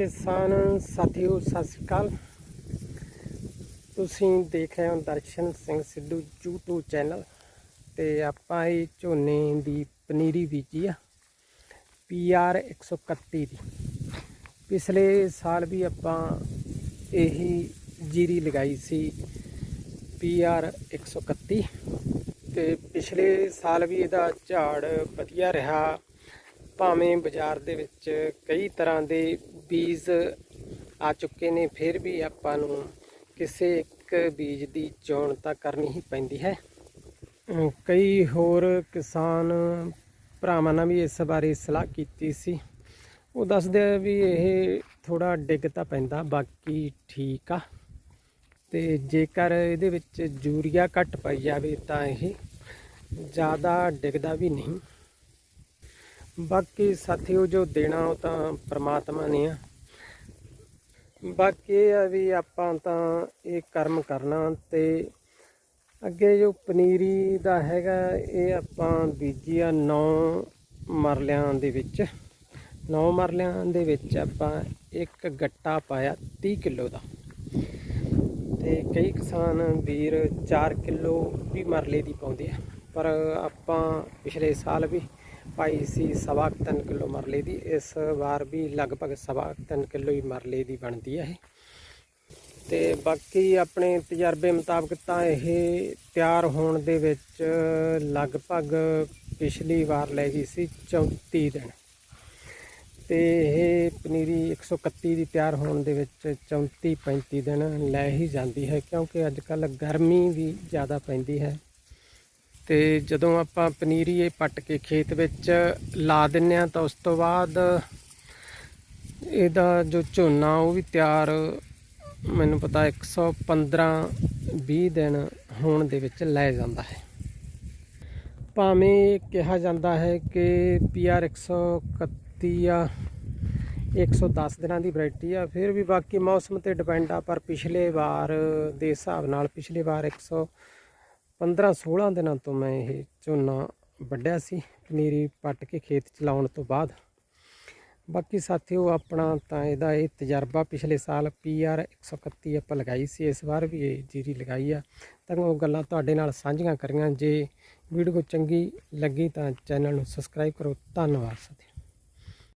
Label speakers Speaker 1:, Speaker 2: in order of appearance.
Speaker 1: ਕਿਸਾਨ ਸਾਥੀਓ, ਸਤਿ ਸ਼੍ਰੀ ਅਕਾਲ। ਤੁਸੀਂ ਦੇਖ ਰਹੇ ਹੋ ਦਰਸ਼ਨ ਸਿੰਘ ਸਿੱਧੂ YouTube ਚੈਨਲ ਤੇ ਆਪਾਂ ਇਹ ਝੋਨੇ ਦੀ ਪਨੀਰੀ ਬੀਜੀ ਆ PR 131 ਦੀ। ਪਿਛਲੇ ਸਾਲ ਵੀ ਆਪਾਂ ਇਹੀ ਜੀਰੀ ਲਗਾਈ ਸੀ PR 131 ਤੇ ਪਿਛਲੇ ਸਾਲ ਵੀ ਇਹਦਾ ਝਾੜ ਵਧੀਆ ਰਿਹਾ। ਭਾਵੇਂ ਬਾਜ਼ਾਰ ਦੇ ਵਿੱਚ ਕਈ ਤਰ੍ਹਾਂ ਦੇ ਬੀਜ ਆ ਚੁੱਕੇ ਨੇ, ਫਿਰ ਵੀ ਆਪਾਂ ਨੂੰ ਕਿਸੇ ਇੱਕ ਬੀਜ ਦੀ ਚੋਣ ਤਾਂ ਕਰਨੀ ਹੀ ਪੈਂਦੀ ਹੈ। ਕਈ ਹੋਰ ਕਿਸਾਨ ਭਰਾਵਾਂ ਨਾਲ ਵੀ ਇਸ ਬਾਰੇ ਸਲਾਹ ਕੀਤੀ ਸੀ। ਉਹ ਦੱਸਦੇ ਆ ਵੀ ਇਹ ਥੋੜਾ ਡਿੱਗ ਤਾਂ ਪੈਂਦਾ, ਬਾਕੀ ਠੀਕ ਆ। ਤੇ ਜੇਕਰ ਇਹਦੇ ਵਿੱਚ ਯੂਰੀਆ ਘੱਟ ਪਾਈ ਜਾਵੇ ਤਾਂ ਇਹ ਜ਼ਿਆਦਾ ਡਿੱਗਦਾ ਵੀ ਨਹੀਂ। ਬਾਕੀ ਸਾਥੀਓ, ਜੋ ਦੇਣਾ ਉਹ ਤਾਂ ਪ੍ਰਮਾਤਮਾ ਨੇ ਆ। ਬਾਕੀ ਇਹ ਆ ਵੀ ਆਪਾਂ ਤਾਂ ਇਹ ਕਰਮ ਕਰਨਾ ਤੇ ਅੱਗੇ ਜੋ ਪਨੀਰੀ ਦਾ ਹੈਗਾ, ਇਹ ਆਪਾਂ ਬੀਜੀ ਆ 9 ਮਰਲਿਆਂ ਦੇ ਵਿੱਚ। 9 ਮਰਲਿਆਂ ਦੇ ਵਿੱਚ ਆਪਾਂ ਇੱਕ ਗੱਟਾ ਪਾਇਆ 30 ਕਿਲੋ ਦਾ। ਤੇ ਕਈ ਕਿਸਾਨ ਵੀਰ 4 ਕਿਲੋ ਵੀ ਮਰਲੇ ਦੀ ਪਾਉਂਦੇ ਆ। ਪਰ ਆਪਾਂ ਪਿਛਲੇ ਸਾਲ ਵੀ ਪਾਈ ਸੀ ਸਵਾ ਕੁ ਤਿੰਨ ਕਿਲੋ ਮਰਲੇ ਦੀ, ਇਸ ਵਾਰ ਵੀ ਲਗਭਗ ਸਵਾ ਕੁ ਤਿੰਨ ਕਿਲੋ ਹੀ ਮਰਲੇ ਦੀ ਬਣਦੀ ਹੈ ਇਹ। ਤੇ ਬਾਕੀ ਆਪਣੇ ਤਜਰਬੇ ਮੁਤਾਬਕ ਤਾਂ ਇਹ ਤਿਆਰ ਹੋਣ ਦੇ ਵਿੱਚ ਲਗਭਗ ਪਿਛਲੀ ਵਾਰ ਲੈ ਗਈ ਸੀ 34 ਦਿਨ। ਤੇ ਇਹ ਪਨੀਰੀ 131 ਦੀ ਤਿਆਰ ਹੋਣ ਦੇ ਵਿੱਚ 34 35 ਦਿਨ ਲੈ ਹੀ ਜਾਂਦੀ ਹੈ, ਕਿਉਂਕਿ ਅੱਜ ਕੱਲ ਗਰਮੀ ਵੀ ਜ਼ਿਆਦਾ ਪੈਂਦੀ ਹੈ। ਤੇ ਜਦੋਂ ਆਪਾਂ ਪਨੀਰੀ ਇਹ ਪੱਟ ਕੇ ਖੇਤ ਵਿੱਚ ਲਾ ਦਿੰਨੇ ਆ ਤਾਂ ਉਸ ਤੋਂ ਬਾਅਦ ਇਹਦਾ ਜੋ ਝੋਨਾ ਉਹ ਵੀ ਤਿਆਰ ਮੈਨੂੰ ਪਤਾ 115 20 ਦਿਨ ਹੋਣ ਦੇ ਵਿੱਚ ਲੈ ਜਾਂਦਾ ਹੈ। ਭਾਵੇਂ ਇਹ ਕਿਹਾ ਜਾਂਦਾ ਹੈ ਕਿ PR 131 ਆ 110 ਦਿਨਾਂ ਦੀ ਵੈਰਾਈਟੀ ਆ, ਫਿਰ ਵੀ ਬਾਕੀ ਮੌਸਮ ਤੇ ਡਿਪੈਂਡ ਆ, ਪਰ ਪਿਛਲੇ ਵਾਰ ਦੇ ਹਿਸਾਬ ਨਾਲ ਪਿਛਲੇ ਵਾਰ 100 15 16 ਦਿਨਾਂ ਤੋਂ ਮੈਂ ਇਹ ਝੋਨਾ ਵੱਢਿਆ ਸੀ, ਪਨੀਰੀ ਪੱਟ ਕੇ ਖੇਤ ਚ ਲਾਉਣ ਤੋਂ ਬਾਅਦ। ਬਾਕੀ ਸਾਥੀਓ, ਆਪਣਾ ਤਾਂ ਇਹਦਾ ਇਹ ਤਜਰਬਾ ਪਿਛਲੇ ਸਾਲ PR 131 ਆਪਾਂ ਲਗਾਈ ਸੀ, ਇਸ ਵਾਰ ਵੀ ਇਹ ਜੀਰੀ ਲਗਾਈ ਆ। ਤਾਂ ਉਹ ਗੱਲਾਂ ਤੁਹਾਡੇ ਨਾਲ ਸਾਂਝੀਆਂ ਕਰੀਆਂ। ਜੇ ਵੀਡੀਓ ਚੰਗੀ ਲੱਗੀ ਤਾਂ ਚੈਨਲ ਨੂੰ ਸਬਸਕ੍ਰਾਈਬ ਕਰੋ। ਧੰਨਵਾਦ ਸਾਥੀ